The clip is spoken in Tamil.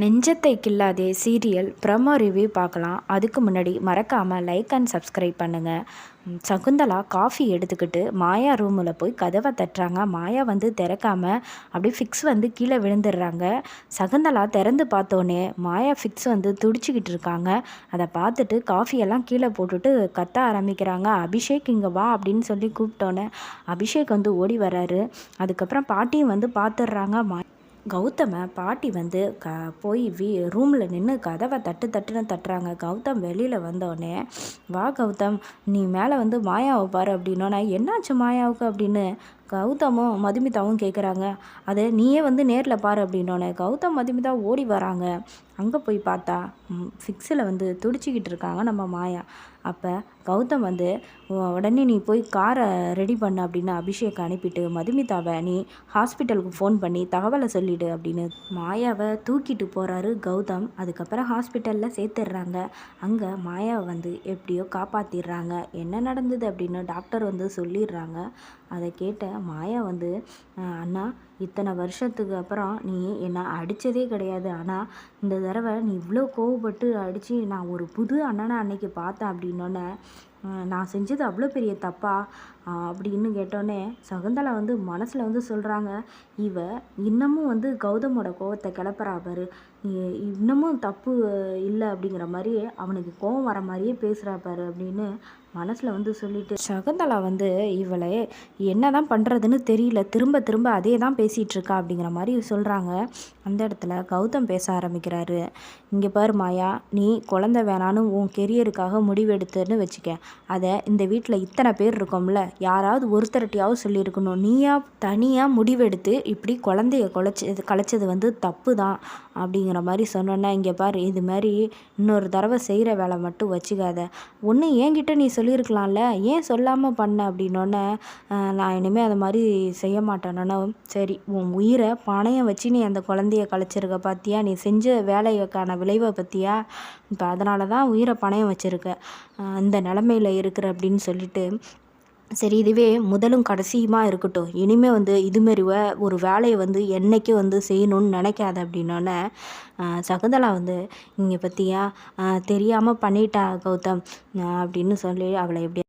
நெஞ்சத்தை கில்லாதே சீரியல் ப்ரமோ ரிவ்யூ பார்க்கலாம். அதுக்கு முன்னாடி மறக்காமல் லைக் அண்ட் சப்ஸ்கிரைப் பண்ணுங்கள் சகுந்தலா காஃபி எடுத்துக்கிட்டு மாயா ரூமில் போய் கதவை தட்டுறாங்க. மாயா வந்து திறக்காம அப்படியே ஃபிக்ஸ் வந்து கீழே விழுந்துடுறாங்க. சகுந்தலா திறந்து பார்த்தோன்னே மாயா ஃபிக்ஸ் வந்து துடிச்சிக்கிட்டு இருக்காங்க. அதை பார்த்துட்டு காஃபியெல்லாம் கீழே போட்டுட்டு கத்த ஆரம்பிக்கிறாங்க. அபிஷேக் இங்கே வா அப்படின்னு சொல்லி கூப்பிட்டோன்னே அபிஷேக் வந்து ஓடி வராரு அதுக்கப்புறம் பாட்டியும் வந்து பார்த்துடுறாங்க. மா கௌதமை பாட்டி வந்து க போய் வீ ரூமில் நின்று கதவை தட்டு தட்டுன்னு தட்டுறாங்க. கௌதம் வெளியில் வந்தோடனே வா கௌதம் நீ மேலே வந்து மாயாவை பாரு அப்படின்னோன்னா என்னாச்சு மாயாவுக்கு? அப்படின்னு கௌதமும் மதுமிதாவும் கேட்குறாங்க அதை நீயே வந்து நேரில் பாரு அப்படின்னோடனே கௌதம் மதுமிதா ஓடி வராங்க. அங்கே போய் பார்த்தா ஃபிக்ஸில் வந்து துடிச்சிக்கிட்டு இருக்காங்க நம்ம மாயா. அப்போ கௌதம் வந்து உடனே நீ போய் காரை ரெடி பண்ண அப்படின்னு அபிஷேக் அனுப்பிட்டு மதுமிதாவை நீ ஹாஸ்பிட்டலுக்கு ஃபோன் பண்ணி தகவலை சொல்லிடு அப்படின்னு மாயாவை தூக்கிட்டு போகிறாரு கௌதம். அதுக்கப்புறம் ஹாஸ்பிட்டலில் சேர்த்துடுறாங்க. அங்கே மாயாவை வந்து எப்படியோ காப்பாற்றிடுறாங்க என்ன நடந்தது அப்படின்னு டாக்டர் வந்து சொல்லிடுறாங்க. அதை கேட்ட மாயா வந்து அண்ணா இத்தனை வருஷத்துக்கு அப்புறம் நீ என்னை அடித்ததே கிடையாது. ஆனால் இந்த தடவை நீ இவ்வளோ கோவப்பட்டு அடித்து நான் ஒரு புது அண்ணனை அன்னைக்கு பார்த்தேன் அப்படின்னோடனே நான் செஞ்சது அவ்வளோ பெரிய தப்பா? அப்படின்னு கேட்டோன்னே சகுந்தலா வந்து மனசில் வந்து சொல்கிறாங்க இவ இன்னமும் வந்து கௌதமோட கோவத்தை கிளப்புறா பாரு. இன்னமும் தப்பு இல்லை அப்படிங்கிற மாதிரி அவனுக்கு கோவம் வர மாதிரியே பேசுகிறா பாரு அப்படின்னு மனசில் வந்து சொல்லிட்டு சகுந்தலா வந்து இவளை என்ன தான் பண்ணுறதுன்னு தெரியல திரும்ப திரும்ப அதே தான் பேசிகிட்ருக்கா அப்படிங்கிற மாதிரி சொல்கிறாங்க அந்த இடத்துல கௌதம் பேச ஆரம்பிக்கிறாரு. இங்கே பாரு மாயா நீ குழந்த வேணான்னு உன் கெரியருக்காக முடிவெடுத்துன்னு வச்சுக்க. அதை இந்த வீட்டில் இத்தனை பேர் இருக்கோம்ல யாராவது ஒருத்தரட்டியாவது சொல்லியிருக்கணும். நீயா தனியாக முடிவெடுத்து இப்படி குழந்தைய குலைச்சது கலைச்சது வந்து தப்பு தான் அப்படிங்கிற மாதிரி சொன்னோன்னா இங்கே பாரு இது மாதிரி இன்னொரு தடவை செய்கிற வேலை மட்டும் வச்சுக்காத. ஒன்று என்கிட்ட நீ சொல்லியிருக்கலாம்ல ஏன் சொல்லாமல் பண்ண அப்படின்னோடனே நான் இனிமேல் அது மாதிரி செய்ய மாட்டேன்னா சரி உன் உயிரை பணையம் வச்சு நீ அந்த குழந்தைய கலைச்சிருக்க பார்த்தியா நீ செஞ்ச வேலைக்கான விளைவை பற்றியா இப்போ அதனால தான் உயிரை பணையம் வச்சுருக்க. இந்த நிலமையில் இருக்கிற அப்படின்னு சொல்லிட்டு சரி இதுவே முதலும் கடைசியுமா இருக்கட்டும். இனிமேல் வந்து இதுமாரி ஒரு வேலையை வந்து என்றைக்கும் வந்து செய்யணும்னு நினைக்காத அப்படின்னோடனே சகுந்தலா வந்து இங்கே பற்றியா தெரியாமல் பண்ணிட்டா கௌதம் அப்படின்னு சொல்லி அவளை எப்படி